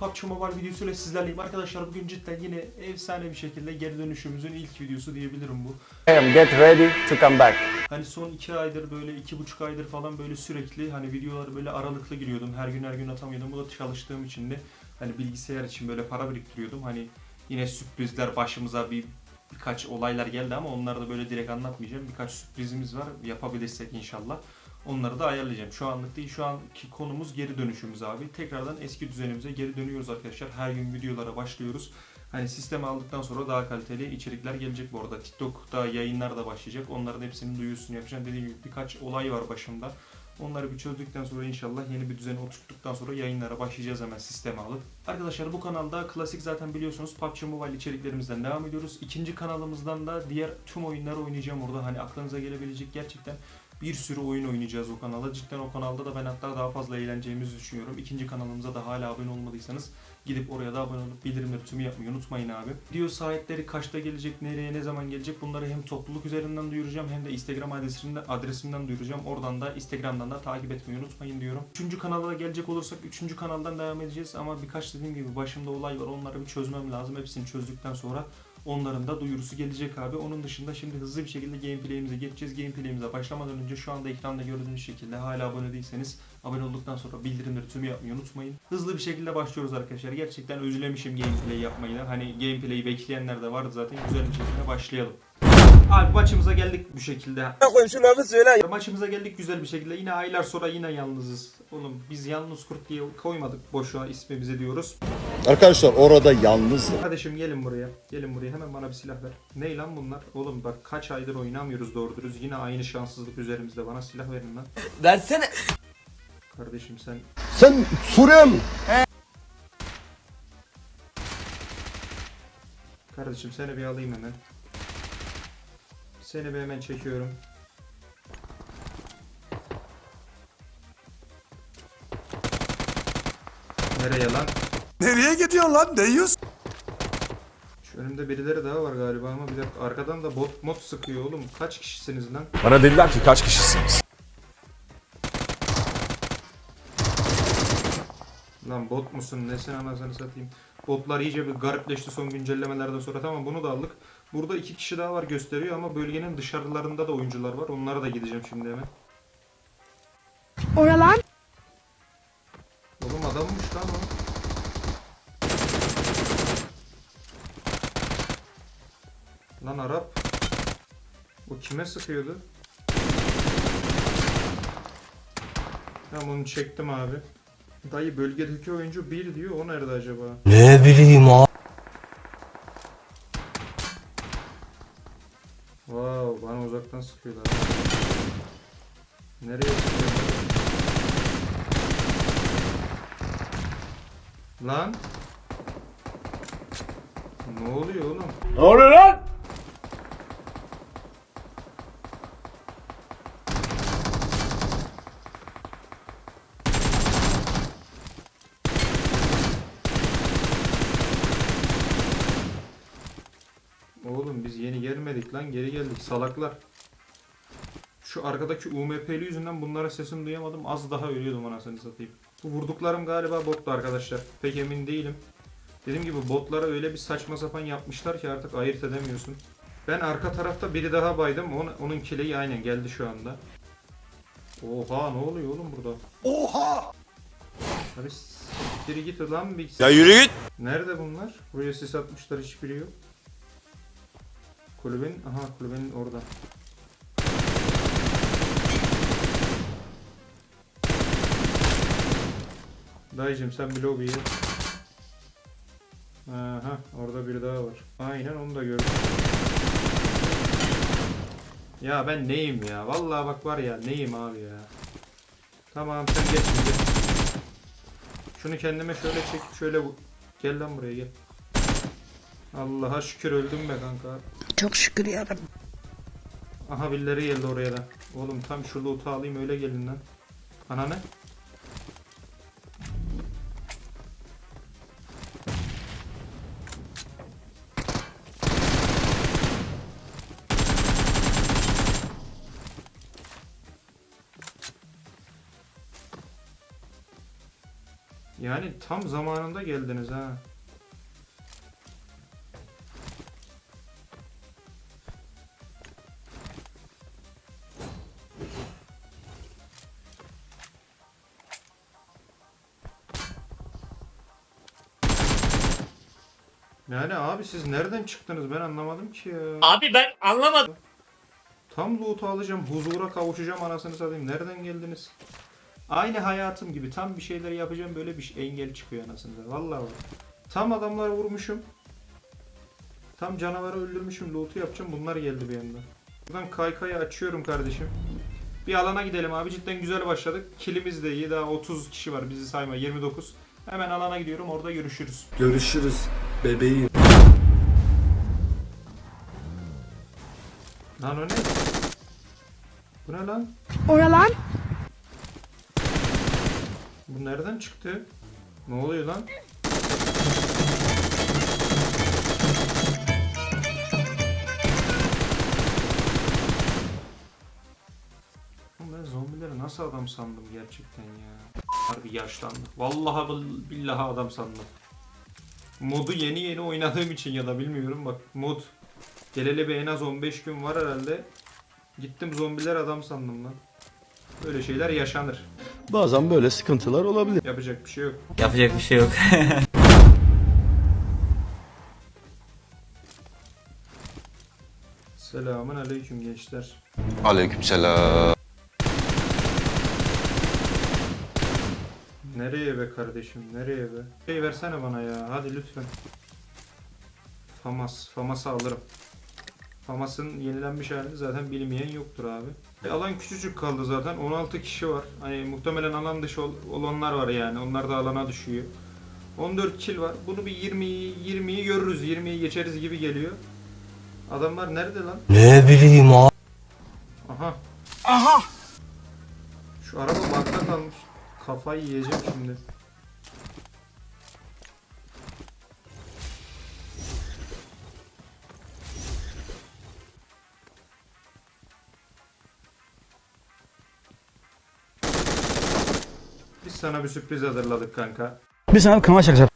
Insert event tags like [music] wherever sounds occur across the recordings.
PUBG Mobile videosuyla sizlerleyim. Arkadaşlar bugün cidden yine efsane bir şekilde geri dönüşümüzün ilk videosu diyebilirim bu. Am get ready to come back. Hani son iki aydır böyle iki buçuk aydır falan böyle sürekli hani videoları böyle aralıklı giriyordum. Her gün her gün atamıyordum. Bu da çalıştığım için de hani bilgisayar için böyle para biriktiriyordum. Hani yine sürprizler başımıza bir birkaç olaylar geldi ama onları da böyle direkt anlatmayacağım. Birkaç sürprizimiz var yapabilirsek inşallah. Onları da ayarlayacağım. Şu anlık değil. Şu anki konumuz geri dönüşümüz abi. Tekrardan eski düzenimize geri dönüyoruz arkadaşlar. Her gün videolara başlıyoruz. Hani sistemi aldıktan sonra daha kaliteli içerikler gelecek bu arada. TikTok'ta yayınlar da başlayacak. Onların hepsinin duyurusunu yapacağım. Dediğim gibi birkaç olay var başımda. Onları bir çözdükten sonra inşallah yeni bir düzene oturttuktan sonra yayınlara başlayacağız hemen sisteme alıp. Arkadaşlar bu kanalda klasik zaten biliyorsunuz PUBG Mobile içeriklerimizden devam ediyoruz. İkinci kanalımızdan da diğer tüm oyunları oynayacağım orada. Hani aklınıza gelebilecek gerçekten bir sürü oyun oynayacağız o kanalda. Cidden o kanalda da ben hatta daha fazla eğleneceğimizi düşünüyorum. İkinci kanalımıza da hala abone olmadıysanız gidip oraya da abone olup bildirimleri tümü yapmayı unutmayın abi. Video sahipleri kaçta gelecek, nereye, ne zaman gelecek bunları hem topluluk üzerinden duyuracağım hem de Instagram adresimden, adresimden duyuracağım. Oradan da Instagram'dan da takip etmeyi unutmayın diyorum. Üçüncü kanala gelecek olursak üçüncü kanaldan devam edeceğiz ama birkaç dediğim gibi başımda olay var onları bir çözmem lazım. Hepsini çözdükten sonra Onların da duyurusu gelecek abi. Onun dışında şimdi hızlı bir şekilde gameplay'imize geçeceğiz. Gameplay'imize başlamadan önce şu anda ekranda gördüğünüz şekilde hala abone değilseniz abone olduktan sonra bildirimleri tüm yapmayı unutmayın. Hızlı bir şekilde başlıyoruz arkadaşlar. Gerçekten özlemişim gameplay yapmayı. Hani gameplay'i bekleyenler de vardı zaten. Güzel bir şekilde başlayalım. Abi maçımıza geldik bu şekilde. koyayım şu lafı söyle. Maçımıza geldik güzel bir şekilde. Yine aylar sonra yine yalnızız. Oğlum biz yalnız kurt diye koymadık boşuna ismimize diyoruz. Arkadaşlar orada yalnız. Kardeşim gelin buraya. Gelin buraya hemen bana bir silah ver. Ne lan bunlar? Oğlum bak kaç aydır oynamıyoruz doğru dürüst. Yine aynı şanssızlık üzerimizde. Bana silah verin lan. Versene. Kardeşim sen Sen Suriye mi? Kardeşim seni bir alayım hemen. Seni bir hemen çekiyorum. Nereye lan? Nereye gidiyorsun lan Deyyus? Şu önümde birileri daha var galiba ama bir dakika arkadan da bot mod sıkıyor oğlum. Kaç kişisiniz lan? Bana dediler ki kaç kişisiniz? Lan bot musun? Nesin anasını satayım. Botlar iyice bir garipleşti son güncellemelerden sonra. Tamam bunu da aldık. Burada iki kişi daha var gösteriyor ama bölgenin dışarılarında da oyuncular var. Onlara da gideceğim şimdi hemen. Oralar Oğlum adammış lan o. Lan Arap. O kime sıkıyordu? Tamam onu çektim abi. Dayı bölgedeki oyuncu 1 diyor. O nerede acaba? Ne bileyim abi. Nereye sıkıyorlar? Lan? Ne oluyor oğlum? Ne oluyor lan? Oğlum biz yeni gelmedik lan geri geldik salaklar. Şu arkadaki UMP'li yüzünden bunlara sesini duyamadım. Az daha ölüyordum anasını satayım. Bu vurduklarım galiba bottu arkadaşlar. Pek emin değilim. Dediğim gibi botlara öyle bir saçma sapan yapmışlar ki artık ayırt edemiyorsun. Ben arka tarafta biri daha baydım. Onun, onun kileyi aynen geldi şu anda. Oha ne oluyor oğlum burada? Oha! Abi siktir git lan bir... Ya yürü git. Nerede bunlar? Buraya sis atmışlar hiçbiri yok. Kulübenin, aha kulübenin orada. Dayıcım sen bir lobiye. Aha orada biri daha var. Aynen onu da gördüm. Ya ben neyim ya? Vallahi bak var ya neyim abi ya. Tamam sen geç şimdi. Şunu kendime şöyle çek, şöyle bu- gel lan buraya gel. Allah'a şükür öldüm be kanka. çok şükür yarabbim. Aha birileri geldi oraya da. Oğlum tam şu loot'u alayım öyle gelin lan. Ana ne? Yani tam zamanında geldiniz ha. Yani abi siz nereden çıktınız ben anlamadım ki ya. Abi ben anlamadım. Tam loot'u alacağım, huzura kavuşacağım anasını satayım. Nereden geldiniz? Aynı hayatım gibi tam bir şeyler yapacağım böyle bir şey, engel çıkıyor anasını. Vallahi bak. Tam adamları vurmuşum. Tam canavarı öldürmüşüm, loot'u yapacağım. Bunlar geldi bir anda. Buradan kaykayı açıyorum kardeşim. Bir alana gidelim abi. Cidden güzel başladık. Kilimiz de iyi. Daha 30 kişi var bizi sayma. 29. Hemen alana gidiyorum. Orada görüşürüz. Görüşürüz bebeğim. Lan o ne? Bu ne lan? Oralan Bu nereden çıktı? Ne oluyor lan? Ben zombileri nasıl adam sandım gerçekten ya. Harbi yaşlandık. Vallahi bil- billahi adam sandım. Modu yeni yeni oynadığım için ya da bilmiyorum bak mod geleli bir en az 15 gün var herhalde. Gittim zombiler adam sandım lan. Böyle şeyler yaşanır. Bazen böyle sıkıntılar olabilir. Yapacak bir şey yok. Yapacak bir şey yok. [laughs] Selamun aleyküm gençler. Aleykümselam. Nereye be kardeşim? Nereye be? Şey versene bana ya. Hadi lütfen. Famas. Famas'ı alırım. Famas'ın yenilenmiş halini zaten bilmeyen yoktur abi. E, alan küçücük kaldı zaten. 16 kişi var. Hani muhtemelen alan dışı ol- olanlar var yani. Onlar da alana düşüyor. 14 kill var. Bunu bir 20'yi 20'yi görürüz. 20'yi geçeriz gibi geliyor. Adamlar nerede lan? Ne bileyim abi. Aha. Aha. Şu araba bakta kalmış. Kafayı yiyeceğim şimdi. Biz sana bir sürpriz hazırladık kanka. Bir sana kanal şakası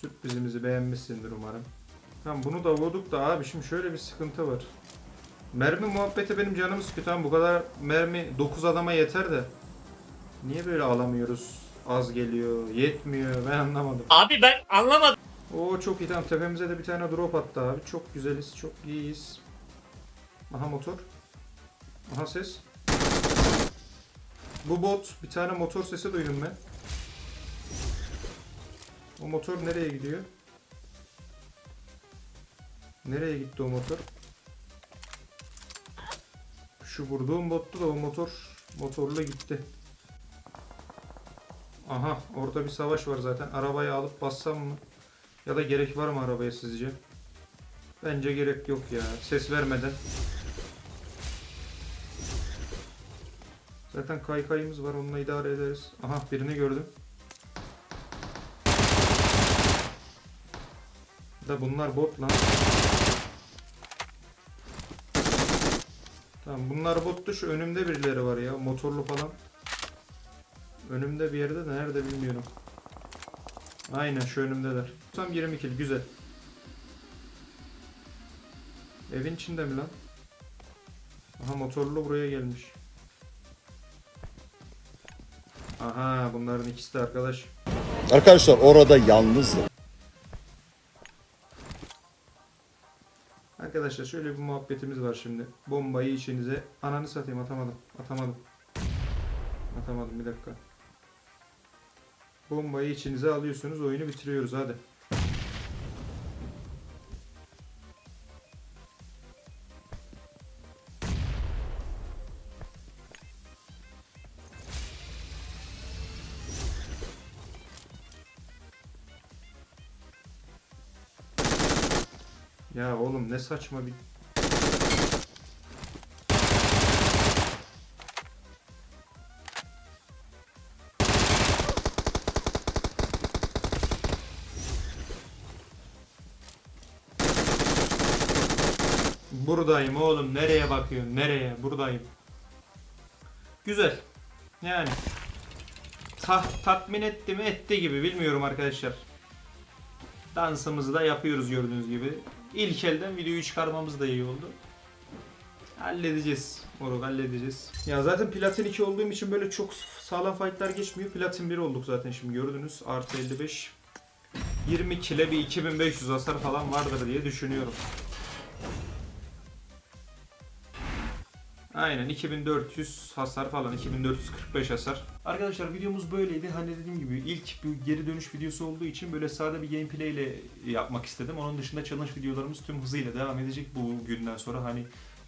Sürprizimizi beğenmişsindir umarım. Tamam bunu da vurduk da abi şimdi şöyle bir sıkıntı var. Mermi muhabbeti benim canımı sıkıyor. Tamam bu kadar mermi 9 adama yeter de. Niye böyle alamıyoruz? Az geliyor, yetmiyor ben anlamadım. Abi ben anlamadım. Oo çok iyi tamam tepemize de bir tane drop attı abi. Çok güzeliz, çok iyiyiz. Aha motor. Aha ses. Bu bot bir tane motor sesi duydum ben. O motor nereye gidiyor? Nereye gitti o motor? Şu vurduğum bottu da o motor motorla gitti. Aha orada bir savaş var zaten. Arabayı alıp bassam mı? Ya da gerek var mı arabaya sizce? Bence gerek yok ya. Ses vermeden. Zaten kaykayımız var onunla idare ederiz. Aha birini gördüm. Da bunlar bot lan. Tamam bunlar bottu şu önümde birileri var ya motorlu falan. Önümde bir yerde de nerede bilmiyorum. Aynen şu önümdeler. Tam 20 kill güzel. Evin içinde mi lan? Aha motorlu buraya gelmiş. Aha bunların ikisi de arkadaş. Arkadaşlar orada yalnızdım. Arkadaşlar şöyle bir muhabbetimiz var şimdi. Bombayı içinize ananı satayım atamadım. Atamadım. Atamadım bir dakika. Bombayı içinize alıyorsunuz oyunu bitiriyoruz hadi. Oğlum ne saçma bir Buradayım oğlum. Nereye bakıyorsun? Nereye? Buradayım. Güzel. Yani. ta- tatmin etti mi etti gibi bilmiyorum arkadaşlar. Dansımızı da yapıyoruz gördüğünüz gibi. İlk elden videoyu çıkarmamız da iyi oldu. Halledeceğiz. Moruk halledeceğiz. Ya zaten platin 2 olduğum için böyle çok sağlam fightlar geçmiyor. Platin 1 olduk zaten şimdi gördünüz. Artı 55. 20 kile bir 2500 hasar falan vardır diye düşünüyorum. Aynen 2400 hasar falan 2445 hasar. Arkadaşlar videomuz böyleydi. Hani dediğim gibi ilk bir geri dönüş videosu olduğu için böyle sade bir gameplay ile yapmak istedim. Onun dışında challenge videolarımız tüm hızıyla devam edecek bu günden sonra. Hani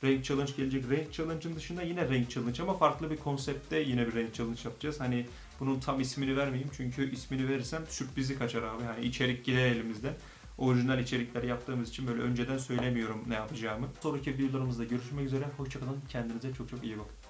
Rank Challenge gelecek. Rank Challenge'ın dışında yine Rank Challenge ama farklı bir konseptte yine bir Rank Challenge yapacağız. Hani bunun tam ismini vermeyeyim çünkü ismini verirsem sürprizi kaçar abi. Hani içerik gider elimizden. Orijinal içerikleri yaptığımız için böyle önceden söylemiyorum ne yapacağımı. Sonraki videolarımızda görüşmek üzere. Hoşçakalın. Kendinize çok çok iyi bakın.